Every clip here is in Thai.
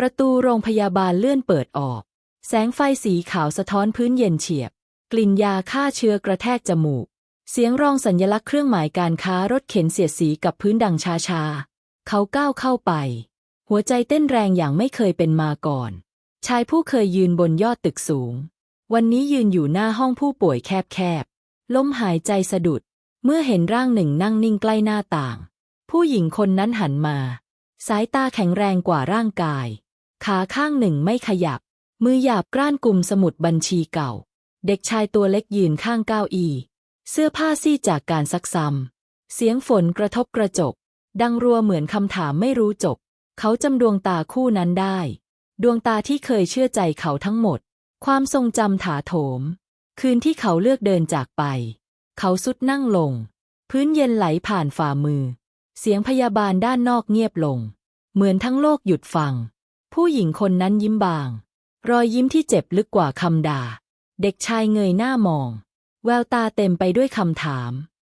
ประตูโรงพยาบาลเลื่อนเปิดออก แสงไฟสีขาวสะท้อนพื้นเย็นเฉียบ กลิ่นยาฆ่าเชื้อกระแทกจมูก เสียงรองสัญลักษณ์เครื่องหมายการค้ารถเข็นเสียดสีกับพื้นดังชาชา เขาก้าวเข้าไป หัวใจเต้นแรงอย่างไม่เคยเป็นมาก่อน ชายผู้เคยยืนบนยอดตึกสูง วันนี้ยืนอยู่หน้าห้องผู้ป่วยแคบๆลมหายใจสะดุด เมื่อเห็นร่างหนึ่งนั่งนิ่งใกล้หน้าต่าง ผู้หญิงคนนั้นหันมา สายตาแข็งแรงกว่าร่างกาย ขาข้างหนึ่งไม่ขยับ มือหยาบกร้านกลุ่มสมุดบัญชีเก่า เด็กชายตัวเล็กยืนข้างเก้าอี้ เสื้อผ้าซีดจากการซักซ้ำเสียงฝนกระทบกระจก ดังรัวเหมือนคำถามไม่รู้จบ เขาจำดวงตาคู่นั้นได้ ดวงตาที่เคยเชื่อใจเขาทั้งหมด ความทรงจำถาโถม คืนที่เขาเลือกเดินจากไป เขาสุดนั่งลง พื้นเย็นไหลผ่านฝ่ามือ เสียงพยาบาลด้านนอกเงียบลง เหมือนทั้งโลกหยุดฟัง ผู้หญิงคนนั้นยิ้มบาง รอยยิ้มที่เจ็บลึกกว่าคำด่า เด็กชายเงยหน้ามอง แววตาเต็มไปด้วยคำถาม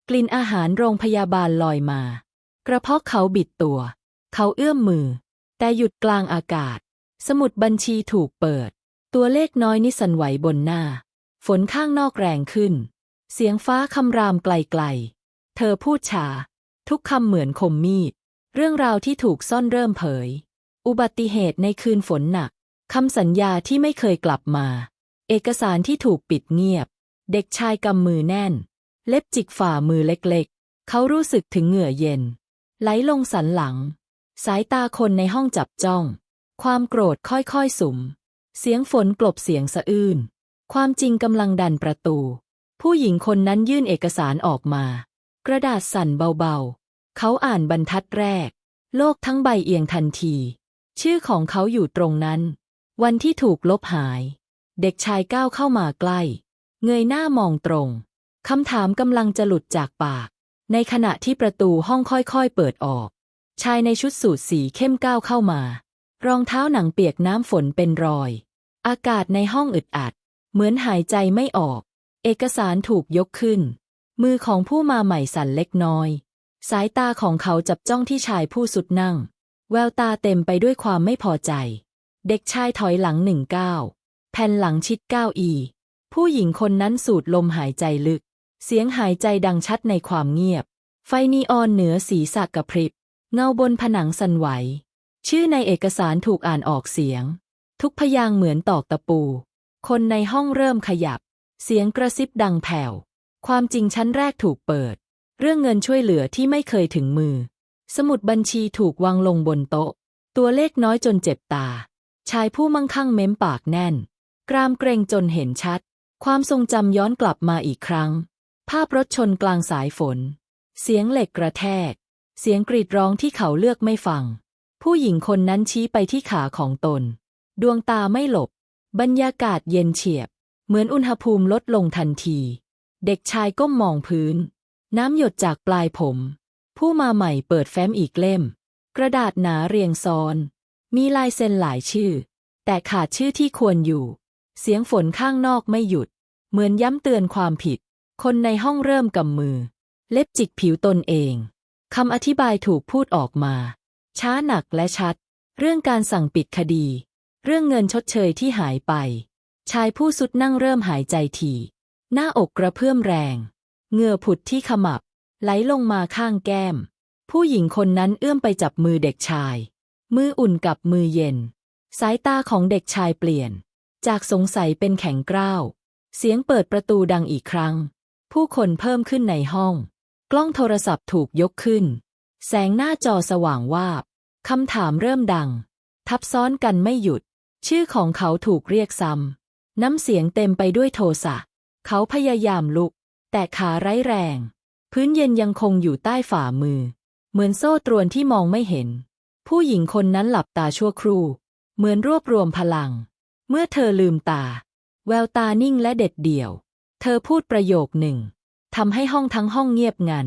กลิ่นอาหารโรงพยาบาลลอยมา กระเพาะเขาบิดตัว เขาเอื้อมมือ แต่หยุดกลางอากาศ สมุดบัญชีถูกเปิด ตัวเลขน้อยนิสันไหวบนหน้า ฝนข้างนอกแรงขึ้น เสียงฟ้าคำรามไกลๆ เธอพูดช้าทุกคำเหมือนคมมีด เรื่องราวที่ถูกซ่อนเริ่มเผย อุบัติเหตุในคืนฝนหนัก คำสัญญาที่ไม่เคยกลับมา เอกสารที่ถูกปิดเงียบ เด็กชายกำมือแน่น เล็บจิกฝ่ามือเล็กๆ เขารู้สึกถึงเหงื่อเย็น ไหลลงสันหลัง สายตาคนในห้องจับจ้อง ความโกรธค่อยๆสุม เสียงฝนกลบเสียงสะอื้น ความจริงกำลังดันประตู ผู้หญิงคนนั้นยื่นเอกสารออกมา กระดาษสั่นเบาๆ เขาอ่านบรรทัดแรก โลกทั้งใบเอียงทันที ชื่อของเขาอยู่ตรงนั้น วันที่ถูกลบหาย เด็กชายก้าวเข้ามาใกล้ เงยหน้ามองตรงคำถามกำลังจะหลุดจากปาก ในขณะที่ประตูห้องค่อยๆเปิดออก ชายในชุดสูทสีเข้มก้าวเข้ามา รองเท้าหนังเปียกน้ำฝนเป็นรอย อากาศในห้องอึดอัด เหมือนหายใจไม่ออก เอกสารถูกยกขึ้น มือของผู้มาใหม่สั่นเล็กน้อย สายตาของเขาจับจ้องที่ชายผู้สุดนั่ง แววตาเต็มไปด้วยความไม่พอใจ เด็กชายถอยหลังหนึ่งก้าวแผ่นหลังชิดก้าวอี ผู้หญิงคนนั้นสูดลมหายใจลึก เสียงหายใจดังชัดในความเงียบ ไฟนีออนเหนือศีรษะกระพริบ เงาบนผนังสั่นไหว ชื่อในเอกสารถูกอ่านออกเสียง ทุกพยางเหมือนตอกตะปู คนในห้องเริ่มขยับ เสียงกระซิบดังแผ่ว ความจริงชั้นแรกถูกเปิด เรื่องเงินช่วยเหลือที่ไม่เคยถึงมือ สมุดบัญชีถูกวางลงบนโต๊ะ ตัวเลขน้อยจนเจ็บตา ชายผู้มั่งคั่งเม้มปากแน่น กรามเกรงจนเห็นชัด ความทรงจำย้อนกลับมาอีกครั้ง ภาพรถชนกลางสายฝน เสียงเหล็กกระแทก เสียงกรีดร้องที่เขาเลือกไม่ฟัง ผู้หญิงคนนั้นชี้ไปที่ขาของตน ดวงตาไม่หลบ บรรยากาศเย็นเฉียบ เหมือนอุณหภูมิลดลงทันที เด็กชายก้มมองพื้น น้ำหยดจากปลายผม ผู้มาใหม่เปิดแฟ้มอีกเล่ม กระดาษหนาเรียงซ้อน มีลายเซ็นหลายชื่อ แต่ขาดชื่อที่ควรอยู่ เสียงฝนข้างนอกไม่หยุด เหมือนย้ำเตือนความผิด คนในห้องเริ่มกำมือ เล็บจิกผิวตนเองคำอธิบายถูกพูดออกมา ช้าหนักและชัด เรื่องการสั่งปิดคดี เรื่องเงินชดเชยที่หายไป ชายผู้สุดนั่งเริ่มหายใจถี่หน้าอกกระเพื่อมแรง เงื่อผุดที่ขมับ ไหลลงมาข้างแก้ม ผู้หญิงคนนั้นเอื้อมไปจับมือเด็กชาย มืออุ่นกับมือเย็น สายตาของเด็กชายเปลี่ยน จากสงสัยเป็นแข็งกร้าว เสียงเปิดประตูดังอีกครั้ง ผู้คนเพิ่มขึ้นในห้อง กล้องโทรศัพท์ถูกยกขึ้น แสงหน้าจอสว่างวาบคำถามเริ่มดัง ทับซ้อนกันไม่หยุด ชื่อของเขาถูกเรียกซ้ำน้ำเสียงเต็มไปด้วยโทสะ เขาพยายามลุก แต่ขาไร้แรง พื้นเย็นยังคงอยู่ใต้ฝ่ามือ เหมือนโซ่ตรวนที่มองไม่เห็น ผู้หญิงคนนั้นหลับตาชั่วครู่ เหมือนรวบรวมพลัง เมื่อเธอลืมตา แววตานิ่งและเด็ดเดี่ยว เธอพูดประโยคหนึ่งทำให้ห้องทั้งห้องเงียบงัน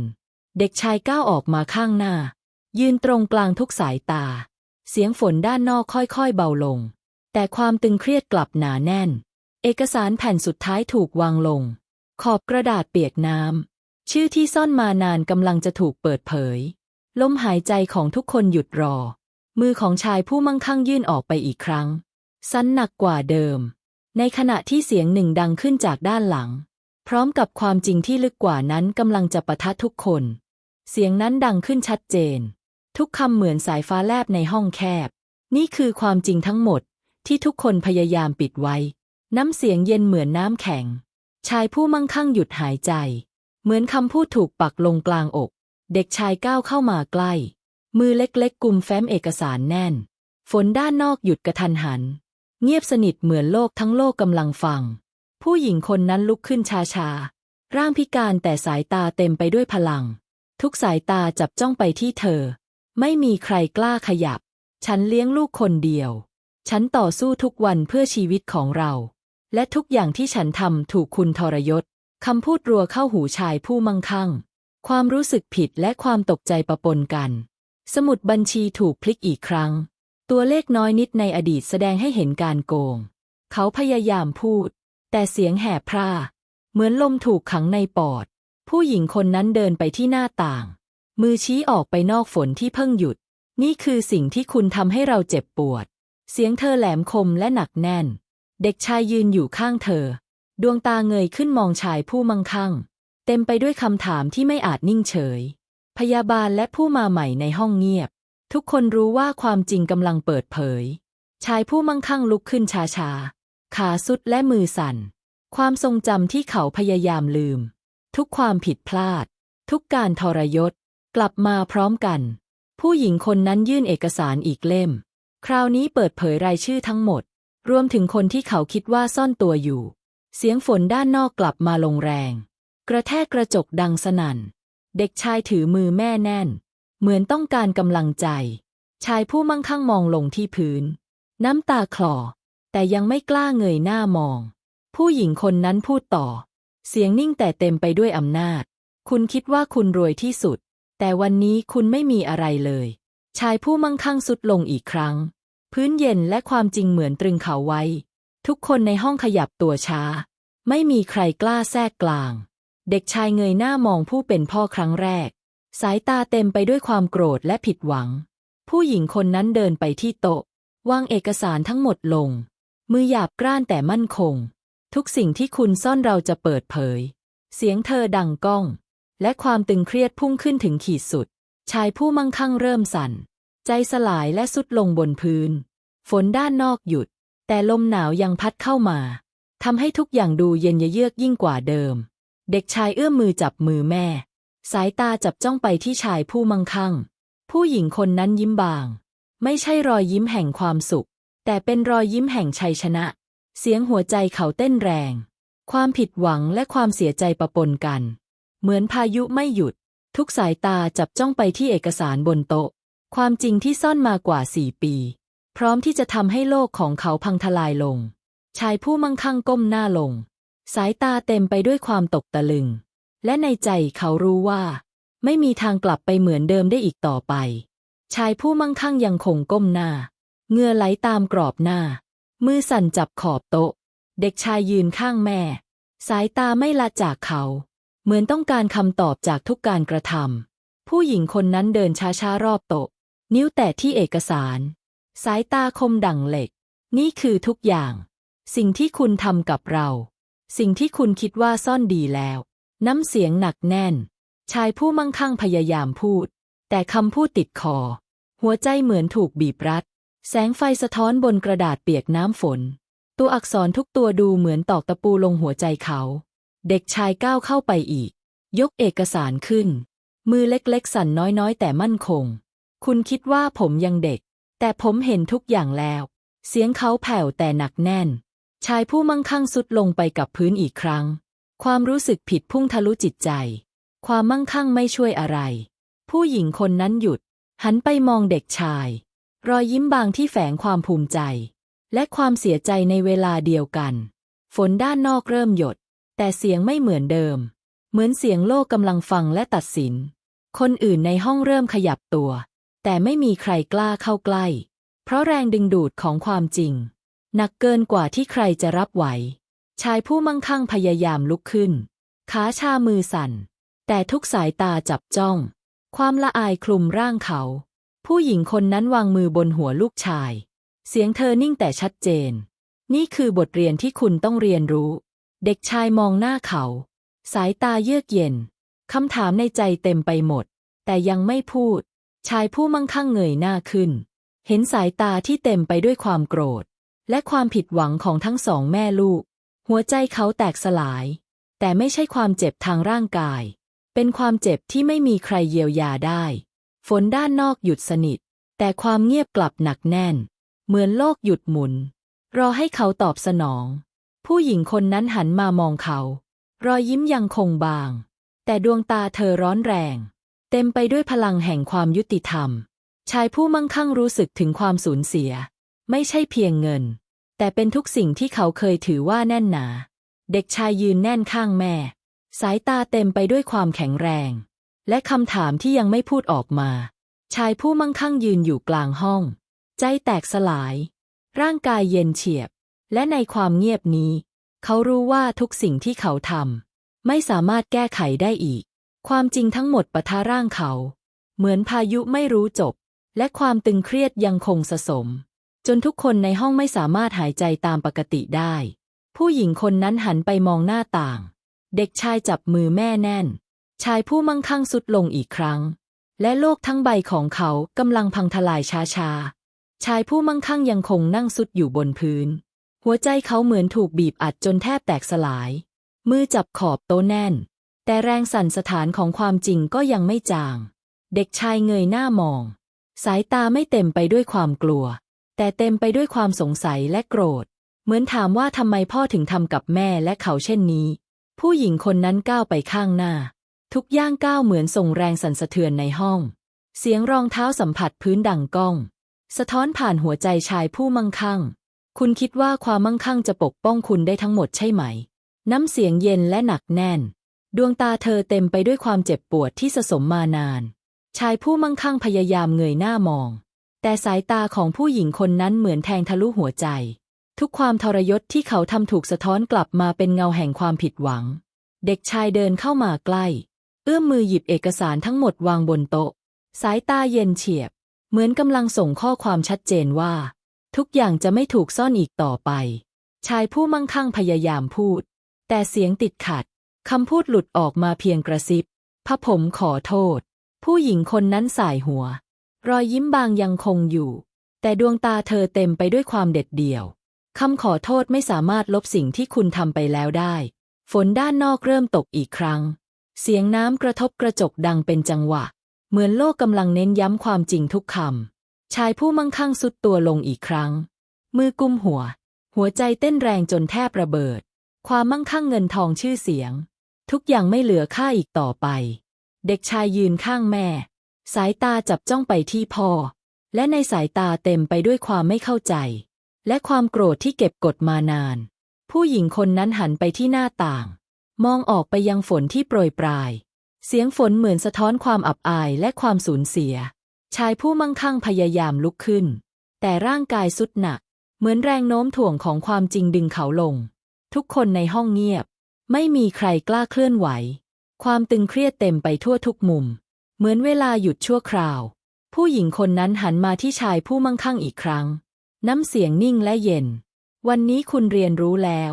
เด็กชายก้าวออกมาข้างหน้า ยืนตรงกลางทุกสายตา เสียงฝนด้านนอกค่อยๆเบาลง แต่ความตึงเครียดกลับหนาแน่น เอกสารแผ่นสุดท้ายถูกวางลง ขอบกระดาษเปียกน้ำ ชื่อที่ซ่อนมานานกำลังจะถูกเปิดเผย ลมหายใจของทุกคนหยุดรอ มือของชายผู้มั่งคั่งยื่นออกไปอีกครั้ง สั้นหนักกว่าเดิม ในขณะที่เสียงหนึ่งดังขึ้นจากด้านหลัง พร้อมกับความจริงที่ลึกกว่านั้นกำลังจะปะทะทุกคน เสียงนั้นดังขึ้นชัดเจน ทุกคำเหมือนสายฟ้าแลบในห้องแคบ นี่คือความจริงทั้งหมดที่ทุกคนพยายามปิดไว้ น้ำเสียงเย็นเหมือนน้ำแข็ง ชายผู้มั่งคั่งหยุดหายใจ เหมือนคำพูดถูกปักลงกลางอก เด็กชายก้าวเข้ามาใกล้ มือเล็กๆกุมแฟ้มเอกสารแน่น ฝนด้านนอกหยุดกระทันหัน เงียบสนิทเหมือนโลกทั้งโลกกำลังฟัง ผู้หญิงคนนั้นลุกขึ้นช้าๆ ร่างพิการแต่สายตาเต็มไปด้วยพลัง ทุกสายตาจับจ้องไปที่เธอ ไม่มีใครกล้าขยับ ฉันเลี้ยงลูกคนเดียว ฉันต่อสู้ทุกวันเพื่อชีวิตของเรา และทุกอย่างที่ฉันทำถูกคุณทรยศ คำพูดรัวเข้าหูชายผู้มั่งคั่ง ความรู้สึกผิดและความตกใจปะปนกัน สมุดบัญชีถูกพลิกอีกครั้ง ตัวเลขน้อยนิดในอดีตแสดงให้เห็นการโกง เขาพยายามพูด แต่เสียงแหบพร่า เหมือนลมถูกขังในปอด ผู้หญิงคนนั้นเดินไปที่หน้าต่าง มือชี้ออกไปนอกฝนที่เพิ่งหยุด นี่คือสิ่งที่คุณทำให้เราเจ็บปวด เสียงเธอแหลมคมและหนักแน่น เด็กชายยืนอยู่ข้างเธอ ดวงตาเงยขึ้นมองชายผู้มั่งคั่ง เต็มไปด้วยคำถามที่ไม่อาจนิ่งเฉย พยาบาลและผู้มาใหม่ในห้องเงียบ ทุกคนรู้ว่าความจริงกำลังเปิดเผย ชายผู้มั่งคั่งลุกขึ้นช้าๆ ขาสุดและมือสั่น ความทรงจำที่เขาพยายามลืม ทุกความผิดพลาด ทุกการทรยศ กลับมาพร้อมกัน ผู้หญิงคนนั้นยื่นเอกสารอีกเล่ม คราวนี้เปิดเผยรายชื่อทั้งหมด รวมถึงคนที่เขาคิดว่าซ่อนตัวอยู่ เสียงฝนด้านนอกกลับมาลงแรง กระแทกกระจกดังสนั่น เด็กชายถือมือแม่แน่น เหมือนต้องการกำลังใจ ชายผู้มั่งคั่งมองลงที่พื้น น้ำตาคลอ แต่ยังไม่กล้าเงยหน้ามอง ผู้หญิงคนนั้นพูดต่อ เสียงนิ่งแต่เต็มไปด้วยอำนาจ คุณคิดว่าคุณรวยที่สุด แต่วันนี้คุณไม่มีอะไรเลย ชายผู้มั่งคั่งสุดลงอีกครั้ง พื้นเย็นและความจริงเหมือนตรึงเขาไว้ ทุกคนในห้องขยับตัวช้า ไม่มีใครกล้าแทรกกลาง เด็กชายเงยหน้ามองผู้เป็นพ่อครั้งแรก สายตาเต็มไปด้วยความโกรธและผิดหวัง ผู้หญิงคนนั้นเดินไปที่โต๊ะวางเอกสารทั้งหมดลง มือหยาบกร้านแต่มั่นคง ทุกสิ่งที่คุณซ่อนเราจะเปิดเผย เสียงเธอดังก้อง และความตึงเครียดพุ่งขึ้นถึงขีดสุด ชายผู้มั่งคั่งเริ่มสั่น ใจสลายและสุดลงบนพื้น ฝนด้านนอกหยุด แต่ลมหนาวยังพัดเข้ามาทำให้ทุกอย่างดูเย็นเยือกยิ่งกว่าเดิม เด็กชายเอื้อมมือจับมือแม่ สายตาจับจ้องไปที่ชายผู้มั่งคั่ง ผู้หญิงคนนั้นยิ้มบาง ไม่ใช่รอยยิ้มแห่งความสุข แต่เป็นรอยยิ้มแห่งชัยชนะ เสียงหัวใจเขาเต้นแรง ความผิดหวังและความเสียใจปะปนกัน เหมือนพายุไม่หยุด ทุกสายตาจับจ้องไปที่เอกสารบนโต๊ะ ความจริงที่ซ่อนมากว่าสี่ปี พร้อมที่จะทำให้โลกของเขาพังทลายลง ชายผู้มั่งคั่งก้มหน้าลง สายตาเต็มไปด้วยความตกตะลึง และในใจเขารู้ว่า ไม่มีทางกลับไปเหมือนเดิมได้อีกต่อไป ชายผู้มั่งคั่งยังคงก้มหน้าเงื่อไหลตามกรอบหน้า มือสั่นจับขอบโต๊ะ เด็กชายยืนข้างแม่ สายตาไม่ละจากเขา เหมือนต้องการคำตอบจากทุกการกระทำผู้หญิงคนนั้นเดินช้าๆรอบโต๊ะ นิ้วแตะที่เอกสาร สายตาคมดั่งเหล็ก นี่คือทุกอย่าง สิ่งที่คุณทำกับเรา สิ่งที่คุณคิดว่าซ่อนดีแล้ว น้ำเสียงหนักแน่น ชายผู้มั่งคั่งพยายามพูด แต่คำพูดติดคอ หัวใจเหมือนถูกบีบรัด แสงไฟสะท้อนบนกระดาษเปียกน้ำฝน ตัวอักษรทุกตัวดูเหมือนตอกตะปูลงหัวใจเขา เด็กชายก้าวเข้าไปอีก ยกเอกสารขึ้น มือเล็กๆ สั่นน้อยๆ แต่มั่นคง คุณคิดว่าผมยังเด็ก แต่ผมเห็นทุกอย่างแล้ว เสียงเขาแผ่วแต่หนักแน่น ชายผู้มั่งคั่งสุดลงไปกับพื้นอีกครั้ง ความรู้สึกผิดพุ่งทะลุจิตใจ ความมั่งคั่งไม่ช่วยอะไร ผู้หญิงคนนั้นหยุด หันไปมองเด็กชาย รอยยิ้มบางที่แฝงความภูมิใจ และความเสียใจในเวลาเดียวกัน ฝนด้านนอกเริ่มหยด แต่เสียงไม่เหมือนเดิม เหมือนเสียงโลกกำลังฟังและตัดสิน คนอื่นในห้องเริ่มขยับตัว แต่ไม่มีใครกล้าเข้าใกล้ เพราะแรงดึงดูดของความจริง หนักเกินกว่าที่ใครจะรับไหว ชายผู้มั่งคั่งพยายามลุกขึ้น ขาชามือสั่น แต่ทุกสายตาจับจ้อง ความละอายคลุมร่างเขา ผู้หญิงคนนั้นวางมือบนหัวลูกชาย เสียงเธอนิ่งแต่ชัดเจน นี่คือบทเรียนที่คุณต้องเรียนรู้ เด็กชายมองหน้าเขา สายตาเยือกเย็นคำถามในใจเต็มไปหมด แต่ยังไม่พูด ชายผู้มั่งคั่งเงยหน้าขึ้น เห็นสายตาที่เต็มไปด้วยความโกรธ และความผิดหวังของทั้งสองแม่ลูก หัวใจเขาแตกสลาย แต่ไม่ใช่ความเจ็บทางร่างกาย เป็นความเจ็บที่ไม่มีใครเยียวยาได้ ฝนด้านนอกหยุดสนิท แต่ความเงียบกลับหนักแน่น เหมือนโลกหยุดหมุน รอให้เขาตอบสนอง ผู้หญิงคนนั้นหันมามองเขา รอยยิ้มยังคงบาง แต่ดวงตาเธอร้อนแรง เต็มไปด้วยพลังแห่งความยุติธรรม ชายผู้มั่งคั่งรู้สึกถึงความสูญเสีย ไม่ใช่เพียงเงิน แต่เป็นทุกสิ่งที่เขาเคยถือว่าแน่นหนา เด็กชายยืนแน่นข้างแม่ สายตาเต็มไปด้วยความแข็งแรง และคำถามที่ยังไม่พูดออกมา ชายผู้มั่งคั่งยืนอยู่กลางห้อง ใจแตกสลาย ร่างกายเย็นเฉียบ และในความเงียบนี้ เขารู้ว่าทุกสิ่งที่เขาทำไม่สามารถแก้ไขได้อีก ความจริงทั้งหมดปะทะร่างเขา เหมือนพายุไม่รู้จบ และความตึงเครียดยังคงสะสม จนทุกคนในห้องไม่สามารถหายใจตามปกติได้ ผู้หญิงคนนั้นหันไปมองหน้าต่าง เด็กชายจับมือแม่แน่น ชายผู้มั่งคั่งสุดลงอีกครั้ง และโลกทั้งใบของเขากำลังพังทลายช้าๆ ชายผู้มั่งคั่งยังคงนั่งสุดอยู่บนพื้น หัวใจเขาเหมือนถูกบีบอัดจนแทบแตกสลาย มือจับขอบโต๊ะแน่น แต่แรงสั่นสถานของความจริงก็ยังไม่จาง เด็กชายเงยหน้ามอง สายตาไม่เต็มไปด้วยความกลัว แต่เต็มไปด้วยความสงสัยและโกรธ เหมือนถามว่าทำไมพ่อถึงทำกับแม่และเขาเช่นนี้ ผู้หญิงคนนั้นก้าวไปข้างหน้า ทุกย่างก้าวเหมือนส่งแรงสั่นสะเทือนในห้อง เสียงรองเท้าสัมผัสพื้นดังก้อง สะท้อนผ่านหัวใจชายผู้มั่งคั่ง คุณคิดว่าความมั่งคั่งจะปกป้องคุณได้ทั้งหมดใช่ไหม น้ำเสียงเย็นและหนักแน่น ดวงตาเธอเต็มไปด้วยความเจ็บปวดที่สะสมมานาน ชายผู้มั่งคั่งพยายามเงยหน้ามอง แต่สายตาของผู้หญิงคนนั้นเหมือนแทงทะลุหัวใจ ทุกความทรยศที่เขาทำถูกสะท้อนกลับมาเป็นเงาแห่งความผิดหวัง เด็กชายเดินเข้ามาใกล้ เอื้อมมือหยิบเอกสารทั้งหมดวางบนโต๊ะ สายตาเย็นเฉียบ เหมือนกำลังส่งข้อความชัดเจนว่า ทุกอย่างจะไม่ถูกซ่อนอีกต่อไป ชายผู้มั่งคั่งพยายามพูด แต่เสียงติดขัด คำพูดหลุดออกมาเพียงกระซิบ พระผมขอโทษ ผู้หญิงคนนั้นสายหัว รอยยิ้มบางยังคงอยู่ แต่ดวงตาเธอเต็มไปด้วยความเด็ดเดี่ยว คำขอโทษไม่สามารถลบสิ่งที่คุณทำไปแล้วได้ ฝนด้านนอกเริ่มตกอีกครั้ง เสียงน้ำกระทบกระจกดังเป็นจังหวะ เหมือนโลกกำลังเน้นย้ำความจริงทุกคำ ชายผู้มั่งคั่งสุดตัวลงอีกครั้ง มือกุมหัว หัวใจเต้นแรงจนแทบระเบิด ความมั่งคั่งเงินทองชื่อเสียง ทุกอย่างไม่เหลือค่าอีกต่อไป เด็กชายยืนข้างแม่ สายตาจับจ้องไปที่พ่อ และในสายตาเต็มไปด้วยความไม่เข้าใจ และความโกรธที่เก็บกดมานาน ผู้หญิงคนนั้นหันไปที่หน้าต่าง มองออกไปยังฝนที่โปรยปลาย เสียงฝนเหมือนสะท้อนความอับอายและความสูญเสีย ชายผู้มั่งคั่งพยายามลุกขึ้น แต่ร่างกายสุดหนัก เหมือนแรงโน้มถ่วงของความจริงดึงเขาลง ทุกคนในห้องเงียบ ไม่มีใครกล้าเคลื่อนไหว ความตึงเครียดเต็มไปทั่วทุกมุม เหมือนเวลาหยุดชั่วคราว ผู้หญิงคนนั้นหันมาที่ชายผู้มั่งคั่งอีกครั้ง น้ำเสียงนิ่งและเย็น วันนี้คุณเรียนรู้แล้ว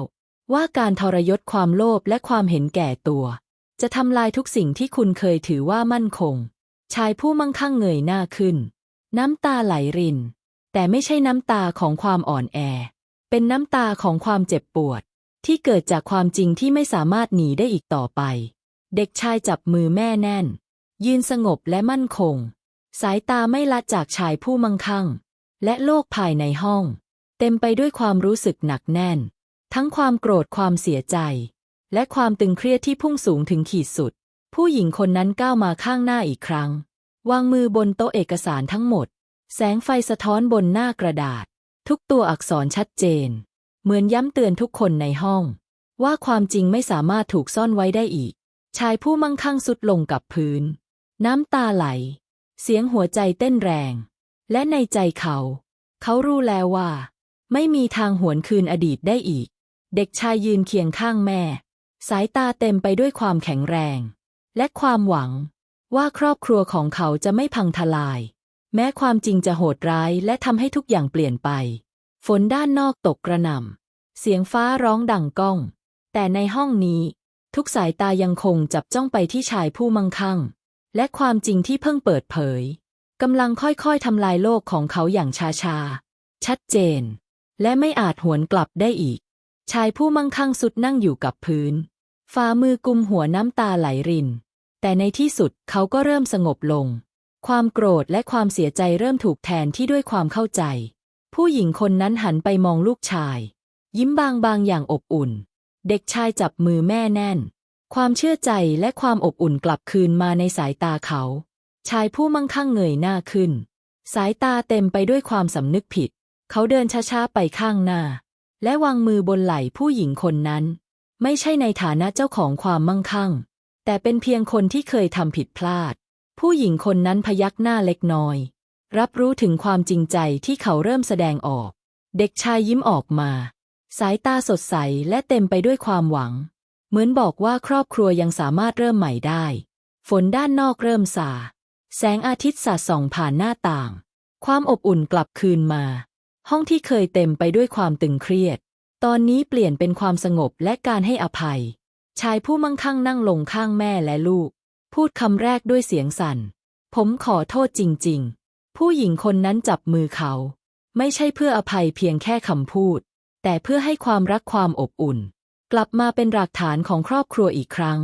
ว่าการทรยศความโลภและความเห็นแก่ตัว จะทำลายทุกสิ่งที่คุณเคยถือว่ามั่นคง ชายผู้มั่งคั่งเงยหน้าขึ้น น้ำตาไหลริน แต่ไม่ใช่น้ำตาของความอ่อนแอ เป็นน้ำตาของความเจ็บปวด ที่เกิดจากความจริงที่ไม่สามารถหนีได้อีกต่อไป เด็กชายจับมือแม่แน่น ยืนสงบและมั่นคง สายตาไม่ละจากชายผู้มั่งคั่ง และโลกภายในห้อง เต็มไปด้วยความรู้สึกหนักแน่น ทั้งความโกรธความเสียใจ และความตึงเครียดที่พุ่งสูงถึงขีดสุด ผู้หญิงคนนั้นก้าวมาข้างหน้าอีกครั้ง วางมือบนโต๊ะเอกสารทั้งหมด แสงไฟสะท้อนบนหน้ากระดาษ ทุกตัวอักษรชัดเจน เหมือนย้ำเตือนทุกคนในห้อง ว่าความจริงไม่สามารถถูกซ่อนไว้ได้อีก ชายผู้มั่งคั่งสุดลงกับพื้น น้ำตาไหล เสียงหัวใจเต้นแรง และในใจเขา เขารู้แล้วว่า ไม่มีทางหวนคืนอดีตได้อีก เด็กชายยืนเคียงข้างแม่ สายตาเต็มไปด้วยความแข็งแรง และความหวัง ว่าครอบครัวของเขาจะไม่พังทลาย แม้ความจริงจะโหดร้ายและทำให้ทุกอย่างเปลี่ยนไป ฝนด้านนอกตกกระหน่ำ เสียงฟ้าร้องดังก้อง แต่ในห้องนี้ ทุกสายตายังคงจับจ้องไปที่ชายผู้มั่งคั่ง และความจริงที่เพิ่งเปิดเผยกำลังค่อยๆทำลายโลกของเขาอย่างชาๆ ชัดเจน และไม่อาจหวนกลับได้อีก ชายผู้มั่งคั่งสุดนั่งอยู่กับพื้น ฝ่ามือกุมหัวน้ำตาไหลริน แต่ในที่สุดเขาก็เริ่มสงบลง ความโกรธและความเสียใจเริ่มถูกแทนที่ด้วยความเข้าใจ ผู้หญิงคนนั้นหันไปมองลูกชาย ยิ้มบางบางๆอย่างอบอุ่น เด็กชายจับมือแม่แน่น ความเชื่อใจและความอบอุ่นกลับคืนมาในสายตาเขา ชายผู้มั่งคั่งเงยหน้าขึ้น สายตาเต็มไปด้วยความสำนึกผิด เขาเดินช้าๆไปข้างหน้า และวางมือบนไหล่ผู้หญิงคนนั้น ไม่ใช่ในฐานะเจ้าของความมั่งคั่ง แต่เป็นเพียงคนที่เคยทำผิดพลาด ผู้หญิงคนนั้นพยักหน้าเล็กน้อย รับรู้ถึงความจริงใจที่เขาเริ่มแสดงออก เด็กชายยิ้มออกมา สายตาสดใสและเต็มไปด้วยความหวัง เหมือนบอกว่าครอบครัวยังสามารถเริ่มใหม่ได้ ฝนด้านนอกเริ่มสา แสงอาทิตย์สาดส่องผ่านหน้าต่าง ความอบอุ่นกลับคืนมา ห้องที่เคยเต็มไปด้วยความตึงเครียด ตอนนี้เปลี่ยนเป็นความสงบและการให้อภัย ชายผู้มั่งคั่งนั่งลงข้างแม่และลูก พูดคำแรกด้วยเสียงสั่น ผมขอโทษจริง ๆ ผู้หญิงคนนั้นจับมือเขา ไม่ใช่เพื่ออภัยเพียงแค่คำพูด แต่เพื่อให้ความรักความอบอุ่น กลับมาเป็นหลักฐานของครอบครัวอีกครั้ง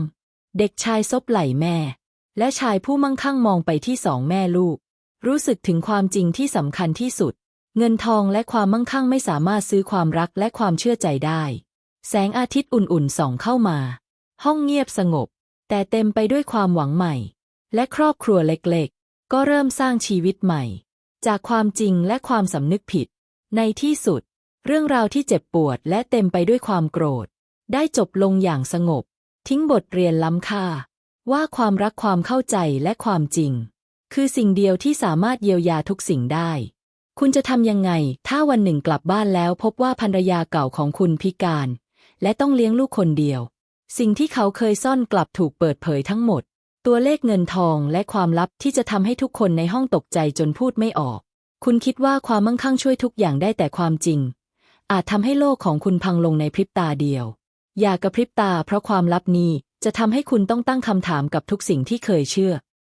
เด็กชายซบไหล่แม่ และชายผู้มั่งคั่งมองไปที่สองแม่ลูก รู้สึกถึงความจริงที่สำคัญที่สุด เงินทองและความมั่งคั่งไม่สามารถซื้อความรักและความเชื่อใจได้ แสงอาทิตย์อุ่นๆส่องเข้ามา ห้องเงียบสงบ แต่เต็มไปด้วยความหวังใหม่ และครอบครัวเล็กๆ ก็เริ่มสร้างชีวิตใหม่ จากความจริงและความสำนึกผิด ในที่สุด เรื่องราวที่เจ็บปวดและเต็มไปด้วยความโกรธ ได้จบลงอย่างสงบ ทิ้งบทเรียนล้ำค่า ว่าความรักความเข้าใจและความจริง คือสิ่งเดียวที่สามารถเยียวยาทุกสิ่งได้ คุณจะทำยังไง ถ้าวันหนึ่งกลับบ้านแล้วพบว่าภรรยาเก่าของคุณพิการ และต้องเลี้ยงลูกคนเดียว สิ่งที่เขาเคยซ่อนกลับถูกเปิดเผยทั้งหมด ตัวเลขเงินทองและความลับที่จะทำให้ทุกคนในห้องตกใจจนพูดไม่ออก คุณคิดว่าความมั่งคั่งช่วยทุกอย่างได้แต่ความจริง อาจทำให้โลกของคุณพังลงในพริบตาเดียว อย่ากระพริบตาเพราะความลับนี้จะทำให้คุณต้องตั้งคำถามกับทุกสิ่งที่เคยเชื่อ